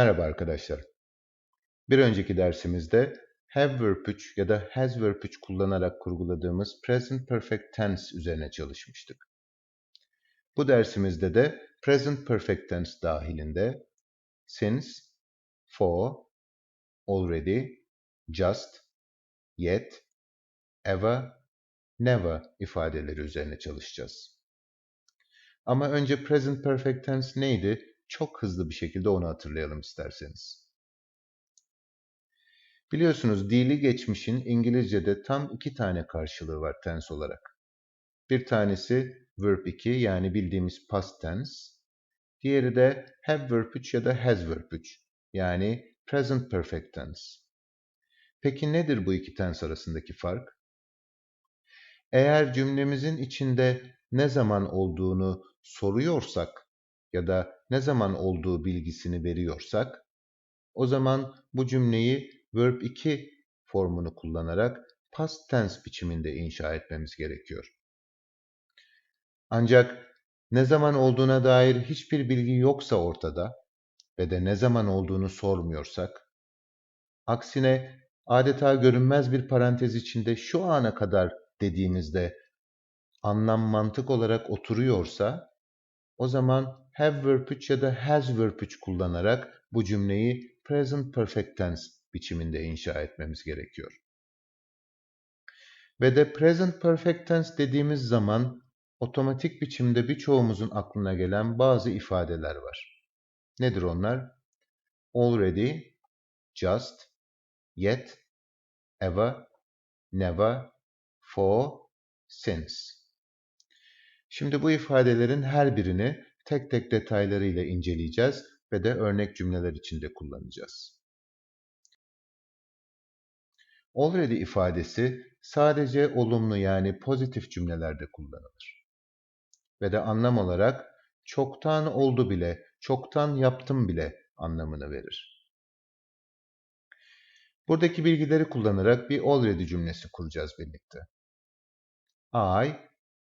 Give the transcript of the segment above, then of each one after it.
Merhaba arkadaşlar. Bir önceki dersimizde have verb 3 ya da has verb 3 kullanarak kurguladığımız present perfect tense üzerine çalışmıştık. Bu dersimizde de present perfect tense dahilinde since, for, already, just, yet, ever, never ifadeleri üzerine çalışacağız. Ama önce present perfect tense neydi? Çok hızlı bir şekilde onu hatırlayalım isterseniz. Biliyorsunuz dili geçmişin İngilizce'de tam iki tane karşılığı var tense olarak. Bir tanesi verb 2 yani bildiğimiz past tense. Diğeri de have verb 3 ya da has verb 3 yani present perfect tense. Peki nedir bu iki tense arasındaki fark? Eğer cümlemizin içinde ne zaman olduğunu soruyorsak ya da ne zaman olduğu bilgisini veriyorsak, o zaman bu cümleyi verb 2 formunu kullanarak past tense biçiminde inşa etmemiz gerekiyor. Ancak ne zaman olduğuna dair hiçbir bilgi yoksa ortada ve de ne zaman olduğunu sormuyorsak, aksine adeta görünmez bir parantez içinde şu ana kadar dediğimizde anlam mantık olarak oturuyorsa, o zaman have verb 3 ya da has verb 3 kullanarak bu cümleyi present perfect tense biçiminde inşa etmemiz gerekiyor. Ve de present perfect tense dediğimiz zaman otomatik biçimde birçoğumuzun aklına gelen bazı ifadeler var. Nedir onlar? Already, just, yet, ever, never, for, since. Şimdi bu ifadelerin her birini tek tek detaylarıyla inceleyeceğiz ve de örnek cümleler içinde kullanacağız. Already ifadesi sadece olumlu yani pozitif cümlelerde kullanılır. Ve de anlam olarak çoktan oldu bile, çoktan yaptım bile anlamını verir. Buradaki bilgileri kullanarak bir already cümlesi kuracağız birlikte. I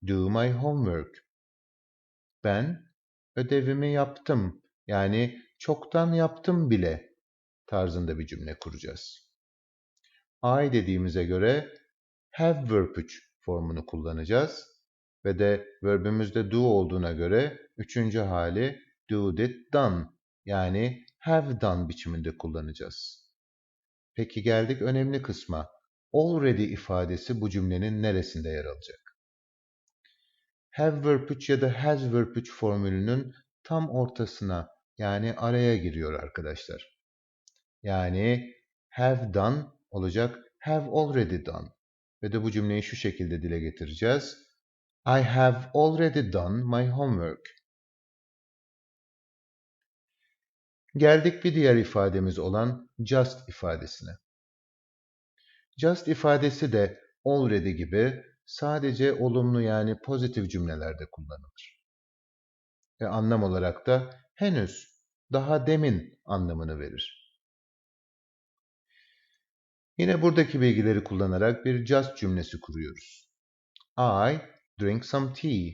do my homework. Ben ödevimi yaptım. Yani çoktan yaptım bile tarzında bir cümle kuracağız. I dediğimize göre have verb 3 formunu kullanacağız. Ve de verbimizde do olduğuna göre üçüncü hali do did done yani have done biçiminde kullanacağız. Peki geldik önemli kısma. Already ifadesi bu cümlenin neresinde yer alacak? Have verb 3 ya da has verb 3 formülünün tam ortasına yani araya giriyor arkadaşlar. Yani have done olacak have already done. Ve de bu cümleyi şu şekilde dile getireceğiz. I have already done my homework. Geldik bir diğer ifademiz olan just ifadesine. Just ifadesi de already gibi sadece olumlu yani pozitif cümlelerde kullanılır. Ve anlam olarak da henüz, daha demin anlamını verir. Yine buradaki bilgileri kullanarak bir just cümlesi kuruyoruz. I drink some tea.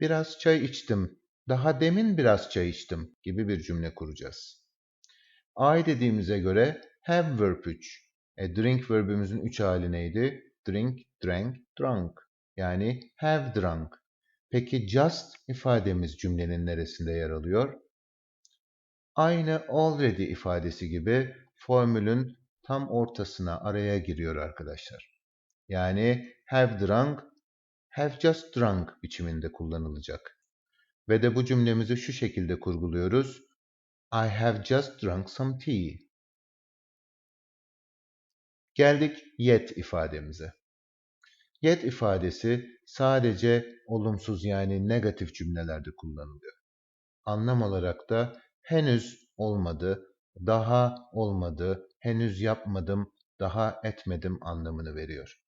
Biraz çay içtim. Daha demin biraz çay içtim gibi bir cümle kuracağız. I dediğimize göre have verb 3. E, drink verbimizin 3 hali neydi? Drink, drank, drunk. Yani have drunk. Peki just ifademiz cümlenin neresinde yer alıyor? Aynı already ifadesi gibi formülün tam ortasına araya giriyor arkadaşlar. Yani have drunk, have just drunk biçiminde kullanılacak. Ve de bu cümlemizi şu şekilde kurguluyoruz. I have just drunk some tea. Geldik yet ifademize. Yet ifadesi sadece olumsuz yani negatif cümlelerde kullanılıyor. Anlam olarak da henüz olmadı, daha olmadı, henüz yapmadım, daha etmedim anlamını veriyor.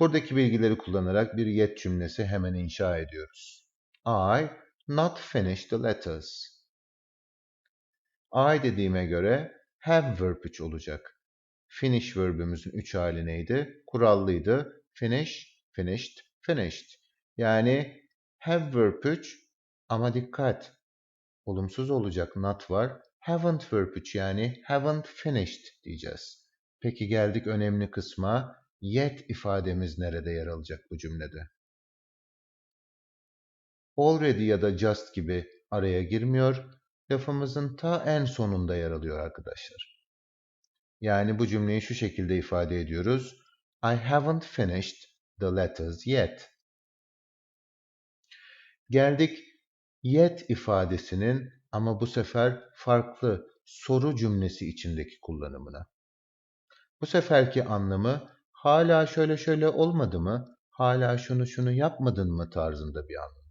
Buradaki bilgileri kullanarak bir yet cümlesi hemen inşa ediyoruz. I not finished the letters. I dediğime göre have verb 3 olacak. Finish verbimizin üç hali neydi? Kurallıydı. Finish, finished, finished. Yani have verb 3 ama dikkat. olumsuz olacak not var. Haven't verb 3 yani haven't finished diyeceğiz. Peki geldik önemli kısma. Yet ifademiz nerede yer alacak bu cümlede? Already ya da just gibi araya girmiyor. Lafımızın ta en sonunda yer alıyor arkadaşlar. Yani bu cümleyi şu şekilde ifade ediyoruz. I haven't finished the letters yet. Geldik yet ifadesinin ama bu sefer farklı soru cümlesi içindeki kullanımına. Bu seferki anlamı hala şöyle şöyle olmadı mı, hala şunu şunu yapmadın mı tarzında bir anlam.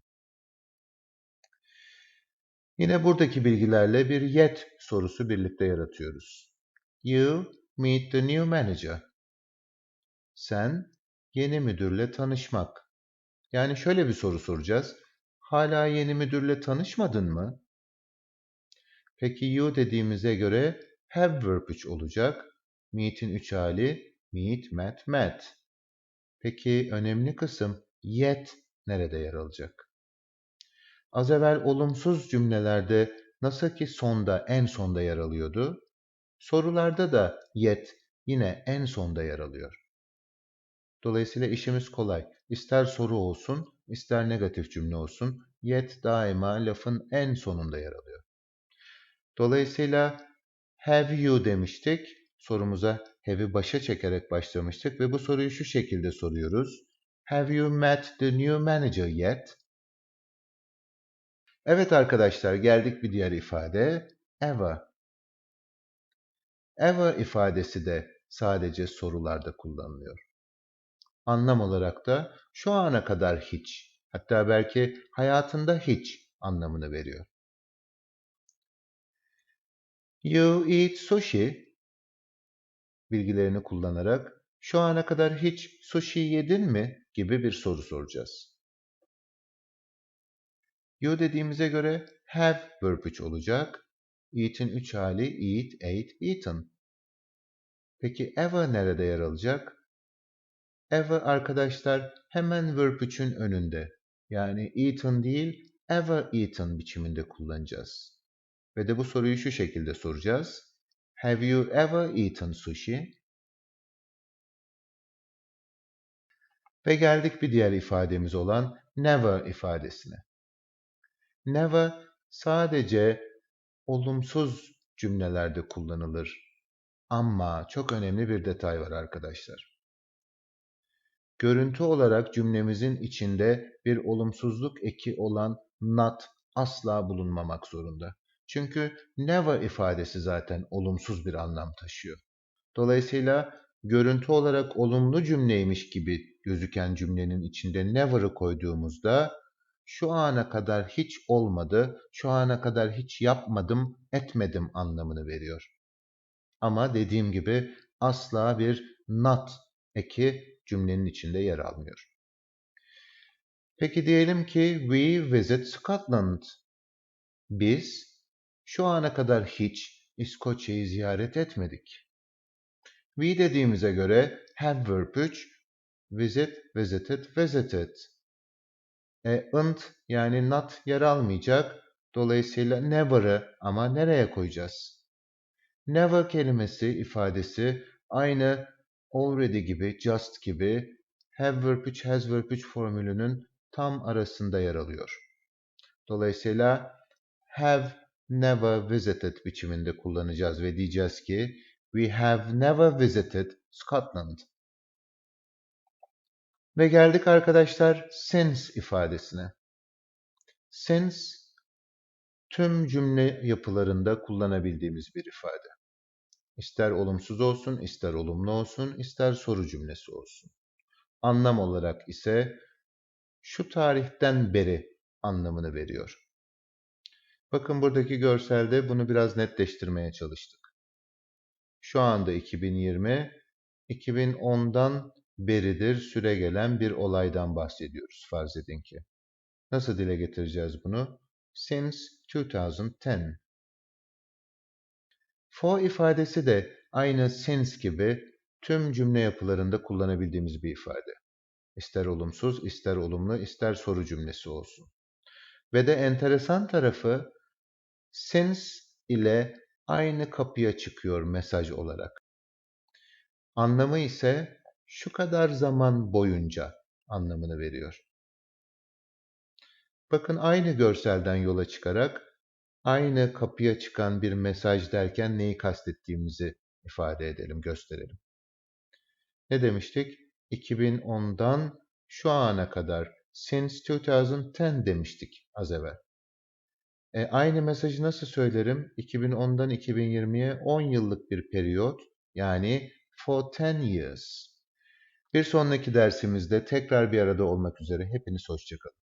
Yine buradaki bilgilerle bir yet sorusu birlikte yaratıyoruz. You meet the new manager. Sen yeni müdürle tanışmak. Yani şöyle bir soru soracağız. Hala yeni müdürle tanışmadın mı? Peki you dediğimize göre have verb 3 olacak. Meet'in 3 hali meet, met, met. Peki önemli kısım yet nerede yer alacak? Az evvel olumsuz cümlelerde nasıl ki sonda en sonda yer alıyordu, sorularda da yet yine en sonda yer alıyor. Dolayısıyla işimiz kolay. İster soru olsun, ister negatif cümle olsun, yet daima lafın en sonunda yer alıyor. Dolayısıyla have you demiştik. Sorumuza have'i başa çekerek başlamıştık ve bu soruyu şu şekilde soruyoruz. Have you met the new manager yet? Evet arkadaşlar geldik bir diğer ifade. Ever. Ever ifadesi de sadece sorularda kullanılıyor. Anlam olarak da şu ana kadar hiç, hatta belki hayatında hiç anlamını veriyor. You eat sushi bilgilerini kullanarak şu ana kadar hiç sushi yedin mi gibi bir soru soracağız. You dediğimize göre have verb 3 olacak. Eat'in 3 hali eat, ate, eaten. Peki ever nerede yer alacak? Ever arkadaşlar hemen verb 3'ün önünde. Yani eaten değil, ever eaten biçiminde kullanacağız. Ve de bu soruyu şu şekilde soracağız. Have you ever eaten sushi? Ve geldik bir diğer ifademiz olan never ifadesine. Never sadece olumsuz cümlelerde kullanılır. Ama çok önemli bir detay var arkadaşlar. Görüntü olarak cümlemizin içinde bir olumsuzluk eki olan not asla bulunmamak zorunda. Çünkü never ifadesi zaten olumsuz bir anlam taşıyor. Dolayısıyla görüntü olarak olumlu cümleymiş gibi gözüken cümlenin içinde never'ı koyduğumuzda şu ana kadar hiç olmadı, şu ana kadar hiç yapmadım, etmedim anlamını veriyor. Ama dediğim gibi asla bir not eki cümlenin içinde yer almıyor. Peki diyelim ki we visit Scotland. Biz şu ana kadar hiç İskoçya'yı ziyaret etmedik. We dediğimize göre have verb 3, visit, visited, visited. E, int yani not yer almayacak. Dolayısıyla never'ı ama nereye koyacağız? Never kelimesi, ifadesi aynı already gibi, just gibi have verb 3, has verb 3 formülünün tam arasında yer alıyor. Dolayısıyla have never visited biçiminde kullanacağız ve diyeceğiz ki we have never visited Scotland. Ve geldik arkadaşlar since ifadesine. Since tüm cümle yapılarında kullanabildiğimiz bir ifade. İster olumsuz olsun, ister olumlu olsun, ister soru cümlesi olsun. Anlam olarak ise şu tarihten beri anlamını veriyor. Bakın buradaki görselde bunu biraz netleştirmeye çalıştık. Şu anda 2020, 2010'dan beridir süre gelen bir olaydan bahsediyoruz farz edin ki. Nasıl dile getireceğiz bunu? Since 2010. For ifadesi de aynı since gibi tüm cümle yapılarında kullanabildiğimiz bir ifade. İster olumsuz, ister olumlu, ister soru cümlesi olsun. Ve de enteresan tarafı since ile aynı kapıya çıkıyor mesaj olarak. Anlamı ise şu kadar zaman boyunca anlamını veriyor. Bakın aynı görselden yola çıkarak aynı kapıya çıkan bir mesaj derken neyi kastettiğimizi ifade edelim, gösterelim. Ne demiştik? 2010'dan şu ana kadar since 2010 demiştik az evvel. E, aynı mesajı nasıl söylerim? 2010'dan 2020'ye 10 yıllık bir periyot yani for 10 years. Bir sonraki dersimizde tekrar bir arada olmak üzere hepiniz hoşçakalın.